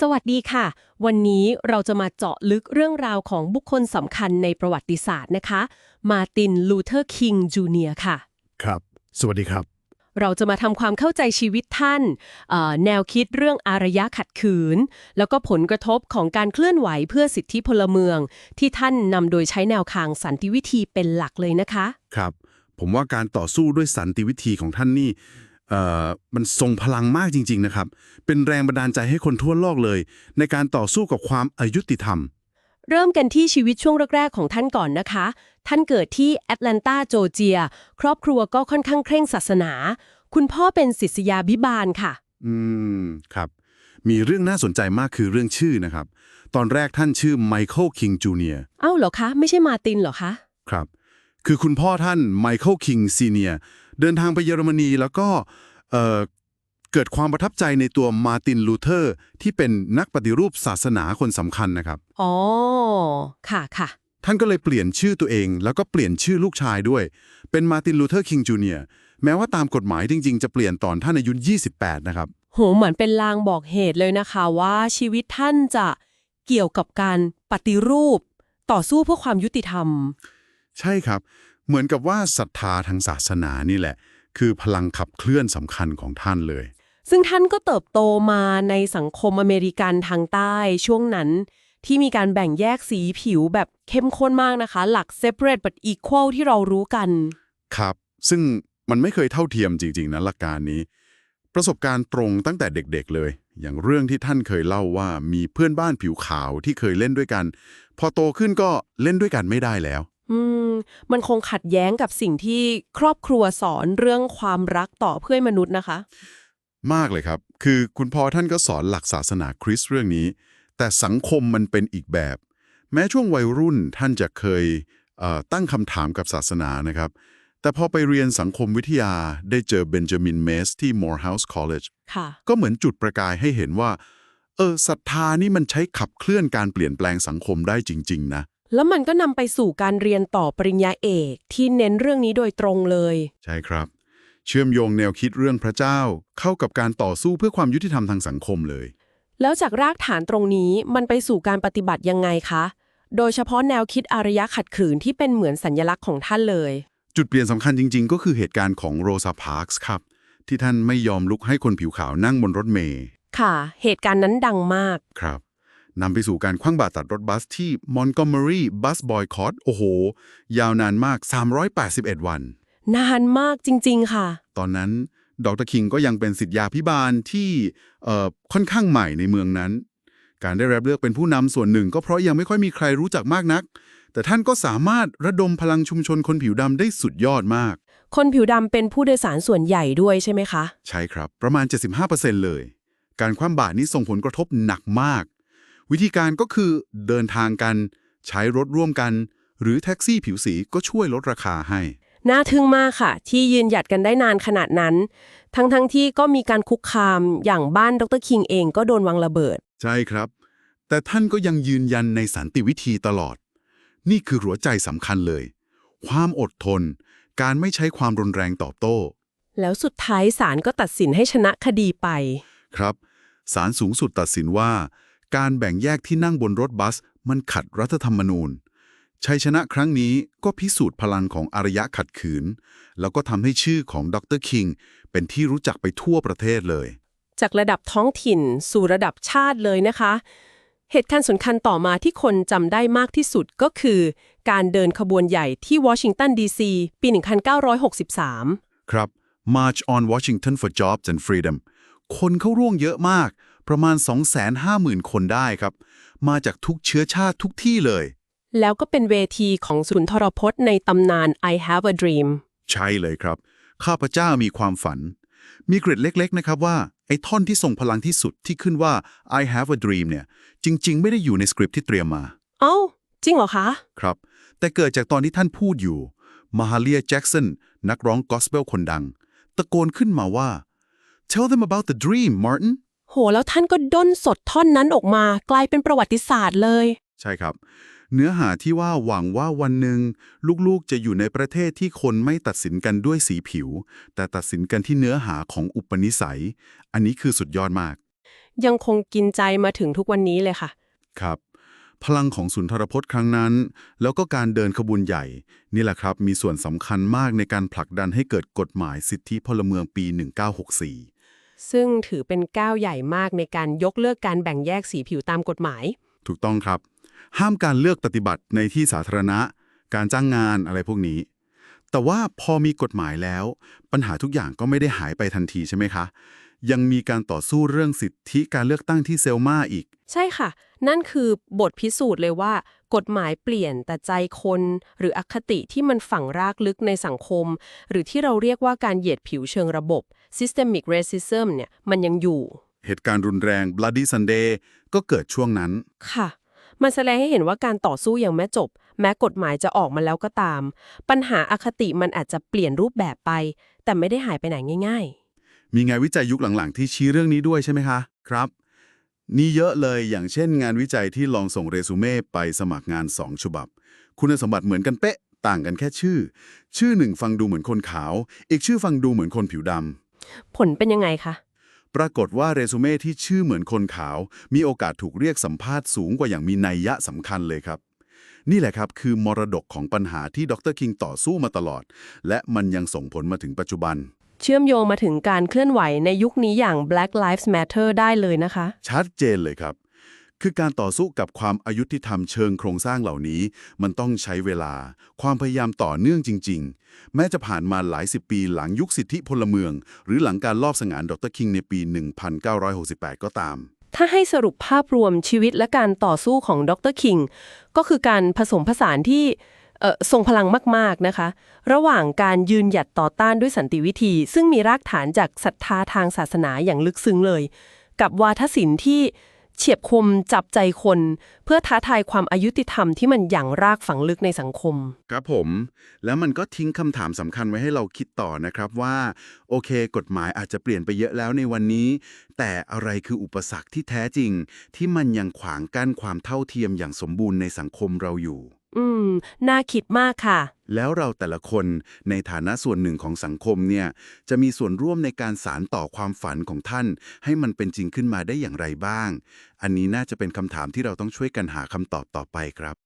สวัสดีค่ะ วันนี้เราจะมาเจาะลึกเรื่องราวของบุคคลสำคัญในประวัติศาสตร์นะคะ มาร์ติน ลูเทอร์ คิง จูเนียร์ค่ะ ครับ สวัสดีครับ เราจะมาทำความเข้าใจชีวิตท่านเอ่อแนวคิดเรื่องอารยะขัดขืน แล้วก็ผลกระทบของการเคลื่อนไหวเพื่อสิทธิพลเมือง ที่ท่านนำโดยใช้แนวทางสันติวิธีเป็นหลักเลยนะคะ ครับ ผมว่าการต่อสู้ด้วยสันติวิธีของท่านนี่เอ่อ มันทรงพลังมากจริง ๆ นะครับ เป็นแรงบันดาลใจให้คนทั่วโลกเลย ในการต่อสู้กับความอายุติธรรม เริ่มกันที่ชีวิตช่วงแรก ๆ ของท่านก่อนนะคะ ท่านเกิดที่แอตแลนตาโจเจีย ครอบครัวก็ค่อนข้างเคร่งศาสนา คุณพ่อเป็นศิษยาบิบาลค่ะ อืม ครับ มีเรื่องน่าสนใจมากคือเรื่องชื่อนะครับ ตอนแรกท่านชื่อไมเคิลคิงจูเนียเอ้าเหรอคะ ไม่ใช่มาร์ตินเหรอคะ ครับ คือคุณพ่อท่านไมเคิลคิงซีเนีย เดินทางไปเยอรมนีแล้วก็เอ่อเกิดความประทับใจในตัวมาร์ตินลูเทอร์ ที่เป็นนักปฏิรูปศาสนาคนสำคัญนะครับ อ๋อ ค่ะค่ะ ท่านก็เลยเปลี่ยนชื่อตัวเอง แล้วก็เปลี่ยนชื่อลูกชายด้วย เป็นมาร์ตินลูเทอร์คิงจูเนียแม้ว่าตามกฎหมายจริง ๆ จะเปลี่ยนตอนท่านอายุ 28 นะครับ โห เหมือนเป็นลางบอกเหตุเลยนะคะว่าชีวิตท่านจะเกี่ยวกับการปฏิรูป ต่อสู้เพื่อความยุติธรรม ใช่ครับ เหมือนกับว่าศรัทธาทางศาสนานี่แหละ คือพลังขับเคลื่อนสำคัญของท่านเลย ซึ่งท่านก็เติบโตมาในสังคมอเมริกันทางใต้ช่วงนั้น ที่มีการแบ่งแยกสีผิวแบบเข้มข้นมากนะคะ หลัก separate but equal ที่เรารู้กัน ครับ ซึ่งมันไม่เคยเท่าเทียมจริง ๆนะหลักการนี้ ประสบการณ์ตรงตั้งแต่เด็กๆเลย อย่างเรื่องที่ท่านเคยเล่าว่ามีเพื่อนบ้านผิวขาวที่เคยเล่นด้วยกัน พอโตขึ้นก็เล่นด้วยกันไม่ได้แล้ว อืม มันคงขัดแย้งกับสิ่งที่ครอบครัวสอนเรื่องความรักต่อเพื่อนมนุษย์นะคะ มากเลยครับ คือคุณพ่อท่านก็สอนหลักศาสนาคริสต์เรื่องนี้ แต่สังคมมันเป็นอีกแบบ แม้ช่วงวัยรุ่นท่านจะเคยเอ่อตั้งคำถามกับศาสนานะครับ แต่พอไปเรียนสังคมวิทยาได้เจอเบนจามินเมสที่ Morehouse College ค่ะก็เหมือนจุดประกายให้เห็นว่า เออศรัทธานี่มันใช้ขับเคลื่อนการเปลี่ยนแปลงสังคมได้จริง ๆ นะ แล้วมันก็นำไปสู่การเรียนต่อปริญญาเอก ที่เน้นเรื่องนี้โดยตรงเลย ใช่ครับ เชื่อมโยงแนวคิดเรื่องพระเจ้า เข้ากับการต่อสู้เพื่อความยุติธรรมทางสังคมเลย แล้วจากรากฐานตรงนี้มันไปสู่การปฏิบัติยังไงคะ โดยเฉพาะแนวคิดอารยะขัดขืนที่เป็นเหมือนสัญลักษณ์ของท่านเลย จุดเปลี่ยนสำคัญจริง ๆ ก็คือเหตุการณ์ของโรซาพาร์คส์ครับ ที่ท่านไม่ยอมลุกให้คนผิวขาวนั่งบนรถเมล์ค่ะ เหตุการณ์นั้นดังมาก ครับ นำไปสู่การคว้างบาตรตัดรถบัสที่มอน g o เมอรี่บัสบอยคอ t โอ้โห ยาวนานมาก 381 วัน นานมากจริง ๆ ค่ะ ตอนนั้นดรคิงก็ยังเป็นสิทธยาพิบาลที่เอ่อค่อนข้างใหม่ในเมืองนั้น การได้รับเลือกเป็นผู้นำส่วนหนึ่ง ก็เพราะยังไม่ค่อยมีใครรู้จักมากนัก แต่ท่านก็สามารถระดมพลังชุมชนคนผิวดำได้สุดยอดมาก คนผิวดำเป็นผู้โดยสารส่วนใหญ่ด้วยใช่ไหมคะ ใช่ครับ ประมาณ 75%เลย การคว่ำบาตรนี้ส่งผลกระทบหนักมาก วิธีการก็คือเดินทางกัน ใช้รถร่วมกัน หรือแท็กซี่ผิวสีก็ช่วยลดราคาให้ น่าทึ่งมากค่ะ ที่ยืนหยัดกันได้นานขนาดนั้น ทั้งๆทที่ก็มีการคุกคามอย่างบ้านดรคิงเองก็โดนวางระเบิด ใช่ครับ แต่ท่านก็ยังยืนยันในสันติวิธีตลอด นี่คือหัวใจสำคัญเลย ความอดทน การไม่ใช้ความรุนแรงตอบโต้ แล้วสุดท้ายศาลก็ตัดสินให้ชนะคดีไป ครับศาลสูงสุดตัดสินว่า การแบ่งแยกที่นั่งบนรถบัส มันขัดรัฐธรรมนูญ ชัยชนะครั้งนี้ก็พิสูจน์พลังของอารยะขัดขืน แล้วก็ทำให้ชื่อของดรคิงเป็นที่รู้จักไปทั่วประเทศเลย จากระดับท้องถิ่นสู่ระดับชาติเลยนะคะ เหตุการณ์สำคัญต่อมาที่คนจำได้มากที่สุดก็คือ การเดินขบวนใหญ่ที่วอชิงตันดีซีปี 1963 ครับ March on Washington for Jobs and Freedom คนเข้าร่วมเยอะมาก ประมาณ 250,000 คนได้ครับ มาจากทุกเชื้อชาติทุกที่เลย แล้วก็เป็นเวทีของสุนทรพจน์ในตำนาน I Have a Dream ใช่เลยครับ ข้าพเจ้ามีความฝัน มีเกร็ดเล็ก ๆ นะครับว่า ไอ้ท่อนที่ทรงพลังที่สุดที่ขึ้นว่า I have a dream เนี่ย จริง ๆ ไม่ได้อยู่ในสคริปต์ที่เตรียมมา เอ้า จริงเหรอคะ ครับ แต่เกิดจากตอนที่ท่านพูดอยู่ มาฮาเลียแจ็กสันนักร้องกอสเปลคนดัง ตะโกนขึ้นมาว่า tell them about the dream Martin โห แล้วท่านก็ด้นสดท่อนนั้นออกมากลายเป็นประวัติศาสตร์เลย ใช่ครับ เนื้อหาที่ว่าหวังว่าวันหนึ่งลูกๆจะอยู่ในประเทศที่คนไม่ตัดสินกันด้วยสีผิว แต่ตัดสินกันที่เนื้อหาของอุปนิสัย อันนี้คือสุดยอดมาก ยังคงกินใจมาถึงทุกวันนี้เลยค่ะ ครับ พลังของสุนทรพจน์ครั้งนั้น แล้วก็การเดินขบวนใหญ่ นี่แหละครับมีส่วนสำคัญมากในการผลักดันให้เกิดกฎหมายสิทธิพลเมืองปี 1964 ซึ่งถือเป็นก้าวใหญ่มากในการยกเลิกการแบ่งแยกสีผิวตามกฎหมาย ถูกต้องครับ ห้ามการเลือกปฏิบัติในที่สาธารณะ การจ้างงานอะไรพวกนี้ แต่ว่าพอมีกฎหมายแล้ว ปัญหาทุกอย่างก็ไม่ได้หายไปทันทีใช่ไหมคะ ยังมีการต่อสู้เรื่องสิทธิการเลือกตั้งที่เซลมาอีก ใช่ค่ะ นั่นคือบทพิสูจน์เลยว่า กฎหมายเปลี่ยนแต่ใจคน หรืออคติที่มันฝังรากลึกในสังคม หรือที่เราเรียกว่าการเหยียดผิวเชิงระบบ systemic racism เนี่ยมันยังอยู่ เหตุการณ์รุนแรง Bloody Sunday ก็เกิดช่วงนั้น ค่ะ มันแสดงให้เห็นว่าการต่อสู้ยังไม่จบ แม้กฎหมายจะออกมาแล้วก็ตาม ปัญหาอคติมันอาจจะเปลี่ยนรูปแบบไป แต่ไม่ได้หายไปไหนง่ายมีงานวิจัยยุคหลังๆ ที่ชี้เรื่องนี้ด้วยใช่ไหมคะ ครับ นี่เยอะเลยอย่างเช่นงานวิจัยที่ลองส่งเรซูเม่ไปสมัครงาน 2 ฉบับ คุณสมบัติเหมือนกันเป๊ะ ต่างกันแค่ชื่อ ชื่อหนึ่งฟังดูเหมือนคนขาว อีกชื่อฟังดูเหมือนคนผิวดำๆผลเป็นยังไงคะ ปรากฏว่าเรซูเม่ที่ชื่อเหมือนคนขาว มีโอกาสถูกเรียกสัมภาษณ์สูงกว่าอย่างมีนัยยะสำคัญเลยครับ นี่แหละครับคือมรดกของปัญหาที่ดรคิงต่อสู้มาตลอด และมันยังส่งผลมาถึงปัจจุบัน เชื่อมโยงมาถึงการเคลื่อนไหวในยุคนี้อย่าง Black Lives Matter ได้เลยนะคะ ชัดเจนเลยครับ คือการต่อสู้กับความอายุติธรรมเชิงโครงสร้างเหล่านี้ มันต้องใช้เวลา ความพยายามต่อเนื่องจริง ๆ แม้จะผ่านมาหลายสิบปีหลังยุคสิทธิพลเมือง หรือหลังการลอบสังหารดรคิงในปี 1968 ก็ตามถ้าให้สรุปภาพรวมชีวิตและการต่อสู้ของดรคิง ก็คือการผสมผสานที่เอ่อ ทรงพลังมากๆนะคะ ระหว่างการยืนหยัดต่อต้านด้วยสันติวิธี ซึ่งมีรากฐานจากศรัทธาทางศาสนาอย่างลึกซึ้งเลย กับวาทศิลป์ที่เฉียบคมจับใจคน เพื่อท้าทายความอายุติธรรมที่มันอย่างรากฝังลึกในสังคม ครับผม แล้วมันก็ทิ้งคำถามสำคัญไว้ให้เราคิดต่อนะครับว่า โอเค กฎหมายอาจจะเปลี่ยนไปเยอะแล้วในวันนี้ แต่อะไรคืออุปสรรคที่แท้จริง ที่มันยังขวางกั้นความเท่าเทียมอย่างสมบูรณ์ในสังคมเราอยู่ อืม น่าคิดมากค่ะ แล้วเราแต่ละคนในฐานะส่วนหนึ่งของสังคมเนี่ยจะมีส่วนร่วมในการสารต่อความฝันของท่าน ให้มันเป็นจริงขึ้นมาได้อย่างไรบ้าง อันนี้น่าจะเป็นคำถามที่เราต้องช่วยกันหาคำตอบต่อไปครับ